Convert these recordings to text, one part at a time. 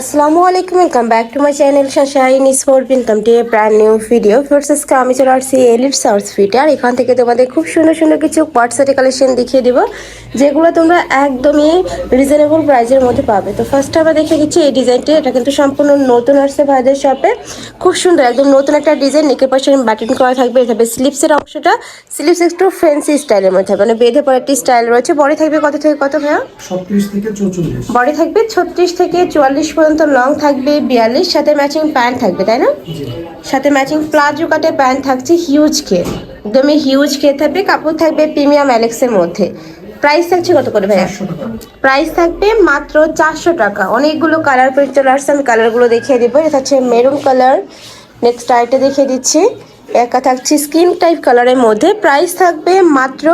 আসসালামু আলাইকুম welcome back to my channel sunshine sport income to a brand new video ফার্সেসকে আমি চলে আসছি এলিট সার্চ ফিটে আর এখান থেকে তোমাদের খুব সুন্দর সুন্দর কিছু হোয়াটসঅ্যাপে কালেকশন দেখিয়ে দেবো। যেগুলো তোমরা একদমই রিজনেবল প্রাইসের মধ্যে পাবে। তো ফার্স্ট আমরা দেখে দিচ্ছি এই ডিজাইনটি এটা কিন্তু সম্পূর্ণ নতুন আসছে ভাইদের শপে খুব সুন্দর একদম নতুন একটা ডিজাইন নেকের পাশে বাটন করা থাকবে। থাকবে স্লিপসের অংশটা স্লিপস একটু ফ্যান্সি স্টাইলের মধ্যে মানে বেঁধে পরে একটি স্টাইল রয়েছে। বডি থাকবে কত থেকে কত ভাইয়া? বডি থাকবে ছত্রিশ থেকে চুয়াল্লিশ পর্যন্ত লং থাকবে বিয়াল্লিশ সাথে ম্যাচিং প্যান্ট থাকবে তাই না? সাথে ম্যাচিং প্লাজো কাটে প্যান্ট থাকছে হিউজ খেয়ে একদমই হিউজ খেয়ে থাকবে। কাপড় থাকবে প্রিমিয়াম অ্যালেক্সের মধ্যে। প্রাইস থাকছে কত করে ভাইয়া? প্রাইস থাকবে মাত্র চারশো টাকা। অনেকগুলো কালার চলে আসছে আমি কালারগুলো দেখিয়ে দেবো। এটা হচ্ছে মেরুন কালার নেক্সট আইটা দেখিয়ে দিচ্ছি। একা থাকছে স্কিন টাইপ কালারের মধ্যে। প্রাইস থাকবে মাত্র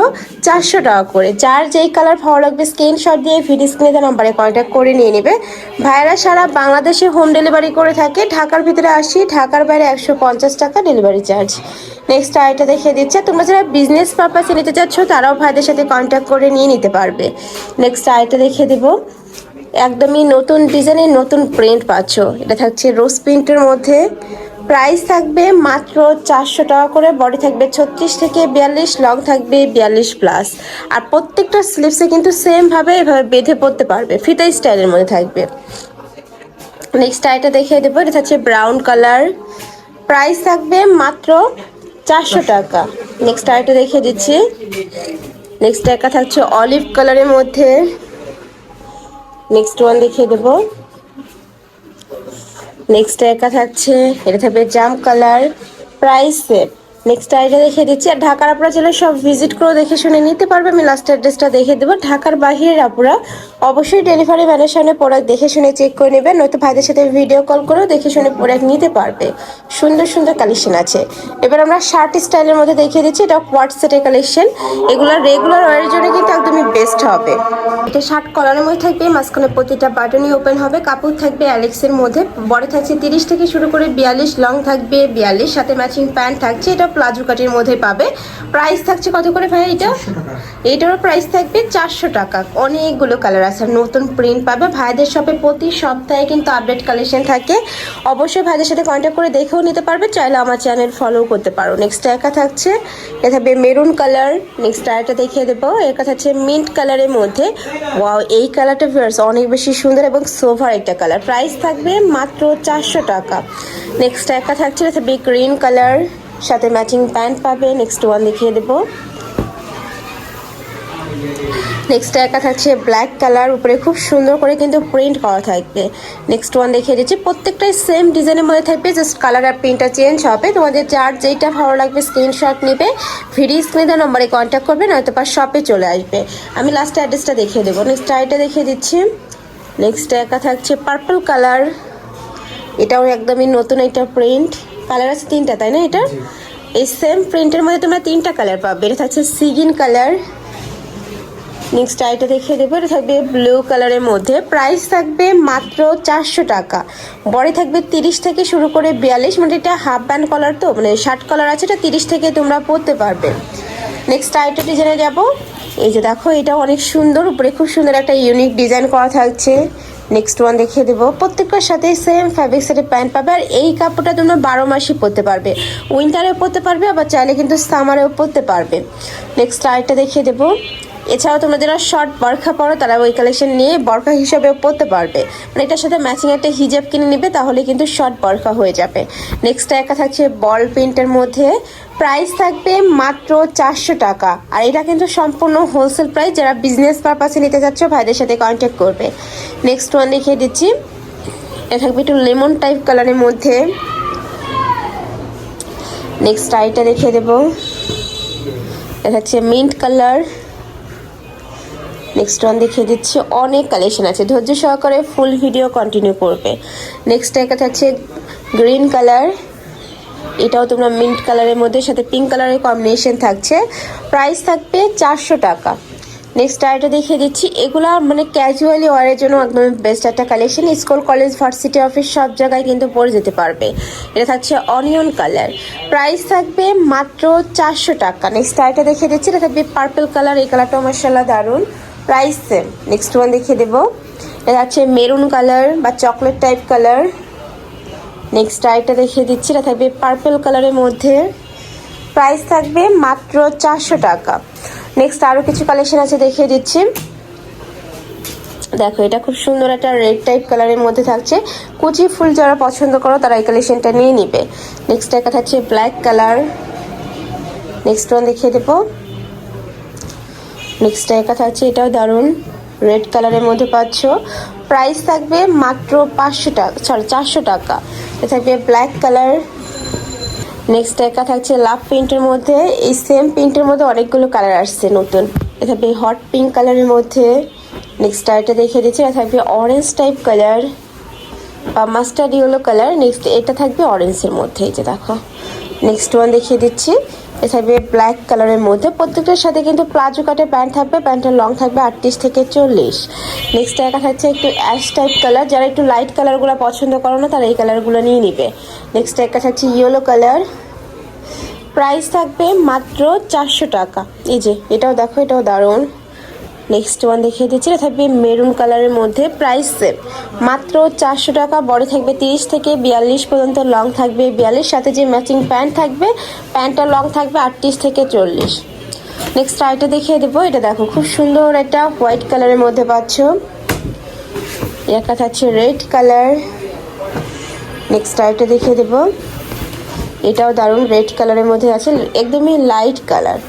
চারশো টাকা করে। যার যেই কালার ভালো লাগবে স্ক্রিনশট দিয়ে ভিডিও স্ক্রিনে নাম্বারে কন্ট্যাক্ট করে নিয়ে নেবে। ভাইরা সারা বাংলাদেশে হোম ডেলিভারি করে থাকে। ঢাকার ভিতরে আসি, ঢাকার বাইরে একশো পঞ্চাশ টাকা ডেলিভারি চার্জ নেক্সট আইটা দেখিয়ে দিচ্ছে, তোমরা যারা বিজনেস পারপাসে নিতে চাচ্ছ, তারাও ভাইদের সাথে কন্ট্যাক্ট করে নিয়ে নিতে পারবে। নেক্সট আইটা দেখিয়ে দেবো। একদমই নতুন ডিজাইনের নতুন প্রিন্ট পাচ্ছ। এটা থাকছে রোজ প্রিন্টের মধ্যে। প্রাইস থাকবে মাত্র চারশো টাকা করে বডি থাকবে ছত্রিশ থেকে বিয়াল্লিশ লং থাকবে বিয়াল্লিশ প্লাস আর প্রত্যেকটা স্লিপসে কিন্তু সেমভাবে এভাবে বেঁধে পড়তে পারবে, ফিতা স্টাইলের মধ্যে থাকবে। নেক্সট আইটা দেখিয়ে দেবো, এটা হচ্ছে ব্রাউন কালার প্রাইস থাকবে মাত্র চারশো টাকা। নেক্সট আইটা দেখিয়ে দিচ্ছি। নেক্সট একটা থাকছে অলিভ কালারের মধ্যে। নেক্সট ওয়ান দেখিয়ে দেবো। নেক্সট একা থাকছে এটা থাকবে জাম কালার প্রাইস সেট নেক্সট আইটা দেখিয়ে দিচ্ছি। আর ঢাকার আপনারা চলে সব ভিজিট করে দেখে শুনে নিতে পারবে। আমি লাস্ট অ্যাড্রেসটা দেখে দেবো। ঢাকার বাহিরের আপুরা অবশ্যই ডেলিভারি ম্যানের সামনে প্রোডাক্ট দেখে শুনে চেক করে নেবেন। নয়তো ভাইদের সাথে ভিডিও কল করেও দেখে শুনে প্রোডাক্ট নিতে পারবে। সুন্দর সুন্দর কালেকশন আছে। এবার আমরা শার্ট স্টাইলের মধ্যে দেখিয়ে দিচ্ছি। এটা কোয়াট সেটের কালেকশন এগুলো রেগুলার ওয়ারের জন্য কিন্তু একদমই বেস্ট হবে। এটা শার্ট কলারের মধ্যে থাকবে। মাঝখানে প্রতিটা বাটনই ওপেন হবে। কাপড় থাকবে অ্যালেক্সের মধ্যে। বডি থাকছে তিরিশ থেকে শুরু করে বিয়াল্লিশ লং থাকবে বিয়াল্লিশ। সাথে ম্যাচিং প্যান্ট থাকছে। এটা প্লাজো কাটের মধ্যে পাবে। প্রাইস থাকছে কত করে ভাই এটা? এটারও প্রাইস থাকবে চারশো টাকা। অনেকগুলো কালার আছে। নতুন প্রিন্ট পাবে। ভাইদের শপে প্রতি সপ্তাহে কিন্তু আপডেট কালেকশন থাকে। অবশ্যই ভাইদের সাথে কন্ট্যাক্ট করে দেখেও নিতে পারবে। চাইলে আমার চ্যানেল ফলো করতে পারো। নেক্সট একা থাকছে। এটা থাকবে মেরুন কালার নেক্সট আরেকটা দেখিয়ে দেবো। একা থাকছে মিন্ট কালারের মধ্যে। ওয়াও এই কালারটা ভিউয়ার্স অনেক বেশি সুন্দর এবং সোভার একটা কালার প্রাইস থাকবে মাত্র চারশো টাকা। নেক্সট একা থাকছে। এটা থাকবে গ্রিন কালার সাথে ম্যাচিং প্যান্ট পাবে নেক্সট ওয়ান দেখিয়ে দেবো। নেক্সট একা থাকছে ব্ল্যাক কালার উপরে খুব সুন্দর করে কিন্তু প্রিন্ট করা থাকবে। নেক্সট ওয়ান দেখিয়ে দিচ্ছি, প্রত্যেকটাই সেম ডিজাইনের মধ্যে থাকবে জাস্ট কালার আর প্রিন্টটা চেঞ্জ হবে। তোমাদের যার যেইটা ভালো লাগবে স্ক্রিনশট নেবে ভিডিও স্ক্রিনে নম্বরে কন্ট্যাক্ট করবে, নয়তো বা শপে চলে আসবে। আমি লাস্ট অ্যাড্রেসটা দেখিয়ে দেবো। নেক্সট আইটা দেখিয়ে দিচ্ছি। নেক্সট একা থাকছে পার্পল কালার এটাও একদমই নতুন একটা প্রিন্ট কালার আছে তিনটা তাই না এটা? এই সেম প্রিন্টের মধ্যে তোমরা তিনটা কালার পাবে। এটা থাকছে সিগিন কালার নেক্সট আইটা দেখিয়ে দেবো। এটা থাকবে ব্লু কালারের মধ্যে। প্রাইস থাকবে মাত্র চারশো টাকা। বডি থাকবে তিরিশ থেকে শুরু করে বিয়াল্লিশ। মানে এটা হাফ ব্যান্ড কলার তো মানে শার্ট কলার আছে এটা তিরিশ থেকে তোমরা পরতে পারবে। নেক্সট আইটা ডিজাইনে যাব। এই যে দেখো এটা অনেক সুন্দর। উপরে খুব সুন্দর একটা ইউনিক ডিজাইন করা থাকছে। নেক্সট ওয়ান দেখিয়ে দেবো। প্রত্যেকটার সাথে সেম ফ্যাব্রিক সেটের প্যান্ট পাবে আর এই কাপড়টা তোমরা বারো মাসই পরতে পারবে। উইন্টারেও পরতে পারবে, আবার চাইলে কিন্তু সামারেও পরতে পারবে। নেক্সট আরেকটা দেখিয়ে দেবো। এছাড়াও তোমরা যারা শর্ট বরখা পরো, তারা ওই কালেকশন নিয়ে বরখা হিসাবেও পরতে পারবে। মানে এটার সাথে ম্যাচিং একটা হিজাব কিনে নেবে, তাহলে কিন্তু শর্ট বরখা হয়ে যাবে। নেক্সট একা থাকছে বল প্রিন্টের মধ্যে। প্রাইস থাকবে মাত্র চারশো টাকা। আর এটা কিন্তু সম্পূর্ণ হোলসেল প্রাইস যারা বিজনেস পারপাসে নিতে চাচ্ছ, ভাইদের সাথে কন্ট্যাক্ট করবে। নেক্সট ওয়ান দেখিয়ে দিচ্ছি। এটা থাকবে একটু লেমন টাইপ কালারের মধ্যে। নেক্সট আইটা দেখিয়ে দেবো। এটা হচ্ছে মিন্ট কালার নেক্সট ওয়ান দেখিয়ে দিচ্ছি, অনেক কালেকশন আছে। ধৈর্য সহকারে ফুল ভিডিও কন্টিনিউ করবে। নেক্সট একটা হচ্ছে গ্রিন কালার এটাও তোমরা মিন্ট কালারের মধ্যে, সাথে পিঙ্ক কালারের কম্বিনেশন থাকছে। প্রাইস থাকবে চারশো টাকা। নেক্সট আরেকটা দেখিয়ে দিচ্ছি। এগুলা মানে ক্যাজুয়ালি ওয়ারের জন্য একদম বেস্ট একটা collection school college varsity office সব জায়গায় কিন্তু পরে যেতে পারবে। এটা থাকছে অনিয়ন কালার প্রাইস থাকবে মাত্র চারশো টাকা। নেক্সট আরেকটা দেখিয়ে দিচ্ছি। এটা থাকবে পার্পল কালার এই কালারটাও মার্শাল্লাহ দারুণ। প্রাইস সেম নেক্সট ওয়ান দেখিয়ে দেবো। এটা যাচ্ছে মেরুন কালার বা চকলেট টাইপ কালার নেক্সট আরেকটা দেখিয়ে দিচ্ছি, এটা থাকবে পার্পল কালারের মধ্যে। প্রাইস থাকবে মাত্র চারশো টাকা। নেক্সট আরও কিছু কালেকশন আছে দেখিয়ে দিচ্ছি। দেখো, এটা খুব সুন্দর একটা রেড টাইপ কালারের মধ্যে থাকছে। কুচি ফুল যারা পছন্দ করো, তারা এই কালেকশনটা নিয়ে নিবে। নেক্সট একটা থাকছে ব্ল্যাক কালার নেক্সট ওয়ান দেখিয়ে দেবো। নেক্সট একটা থাকছে, এটাও দারুণ। রেড কালারের মধ্যে পাচ্ছ। প্রাইস থাকবে মাত্র পাঁচশো টাকা সরি চারশো টাকা। থাকবে ব্ল্যাক কালার নেক্সট একা থাকছে লাভ প্রিন্টের মধ্যে। এই সেম প্রিন্টের মধ্যে অনেকগুলো কালার আসছে নতুন। এটা থাকবে হট পিঙ্ক কালারের মধ্যে। নেক্সট আরেকটা দেখে দিচ্ছি, এটা থাকবে অরেঞ্জ টাইপ কালার বা মাস্টার্ড ইয়েলো কালার নেক্সট এটা থাকবে অরেঞ্জের মধ্যে, এই যে দেখো। নেক্সট ওয়ান দেখিয়ে দিচ্ছি। থাকবে ব্ল্যাক কালারের মধ্যে। প্রত্যেকটার সাথে কিন্তু প্লাজো কাটের প্যান্ট থাকবে প্যান্টের লং থাকবে আটত্রিশ থেকে চল্লিশ। নেক্সট একা থাকছে একটু অ্যাশ টাইপ কালার যারা একটু লাইট কালারগুলো পছন্দ করো না, তারা এই কালারগুলো নিয়ে নিবে। নেক্সট দেখা থাকছে ইয়েলো কালার প্রাইস থাকবে মাত্র চারশো টাকা। এই যে, এটাও দেখো, এটাও দারুণ। নেক্সট ওয়ান দেখিয়ে দিচ্ছি, এটা থাকবে মেরুন কালারের মধ্যে প্রাইস সেম মাত্র চারশো টাকা, বড় থাকবে তিরিশ থেকে বিয়াল্লিশ পর্যন্ত লং থাকবে বিয়াল্লিশ। সাথে যে ম্যাচিং প্যান্ট থাকবে প্যান্টটা লং থাকবে আটত্রিশ থেকে চল্লিশ। নেক্সট আইটা দেখিয়ে দেবো, এটা দেখো খুব সুন্দর একটা হোয়াইট কালারের মধ্যে পাচ্ছ। একটা থাকছে রেড কালার নেক্সট আইটা দেখিয়ে দেবো। এটাও দারুণ রেড কালারের মধ্যে আছে, একদমই লাইট কালার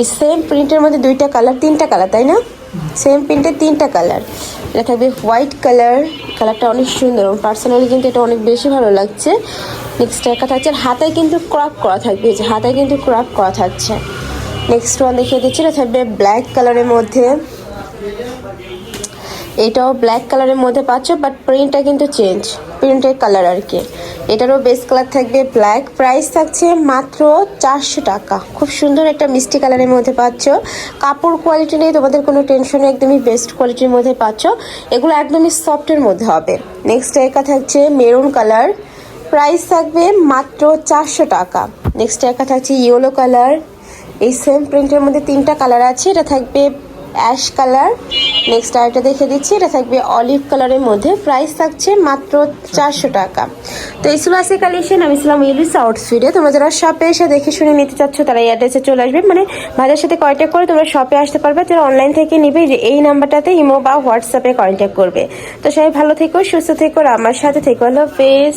এই সেম প্রিন্টের মধ্যে দুইটা কালার তিনটা কালার তাই না? সেম প্রিন্টের তিনটা কালার এটা থাকবে হোয়াইট কালার কালারটা অনেক সুন্দর এবং পার্সোনালি কিন্তু এটা অনেক বেশি ভালো লাগছে। নেক্সট একটা থাকছে আর হাতায় কিন্তু ক্রপ করা থাকবে যে হাতায় কিন্তু ক্রপ করা থাকছে। নেক্সট ওয়ান দেখিয়ে দিচ্ছি, এটা থাকবে ব্ল্যাক কালারের মধ্যে। এটাও ব্ল্যাক কালারের মধ্যে পাচ্ছ বাট প্রিন্টটা কিন্তু চেঞ্জ প্রিন্টের কালার আর কি। এটারও বেস কালার থাকবে ব্ল্যাক প্রাইস থাকছে মাত্র চারশো টাকা। খুব সুন্দর একটা মিষ্টি কালারের মধ্যে পাচ্ছ। কাপড় কোয়ালিটি নিয়ে তোমাদের কোনো টেনশন একদমই বেস্ট কোয়ালিটির মধ্যে পাচ্ছ। এগুলো একদমই সফটের মধ্যে হবে। নেক্সট একা থাকছে মেরুন কালার প্রাইস থাকবে মাত্র চারশো টাকা। নেক্সট একা থাকছে ইয়েলো কালার এই সেম প্রিন্টের মধ্যে তিনটা কালার আছে, এটা থাকবে অ্যাশ কালার। নেক্সট আরেকটা দেখে দিচ্ছি, এটা থাকবে অলিভ কালারের মধ্যে। প্রাইস থাকছে মাত্র চারশো টাকা। তো এই আজকে কালেকশন আমি ছিলাম ইলিশ আউটফিটে তোমরা যারা শপে এসে দেখে শুনে নিতে চাচ্ছ, তারা এই অ্যাড্রেসে চলে আসবে। মানে ভাইদের সাথে কন্ট্যাক্ট করে তোমরা শপে আসতে পারবে। যারা অনলাইন থেকে নিবে, যে এই নাম্বারটাতে ইমো বা হোয়াটসঅ্যাপে কন্ট্যাক্ট করবে। তো সবাই ভালো থেকো, সুস্থ থেকো আমার সাথে থেকো। হলো ফেস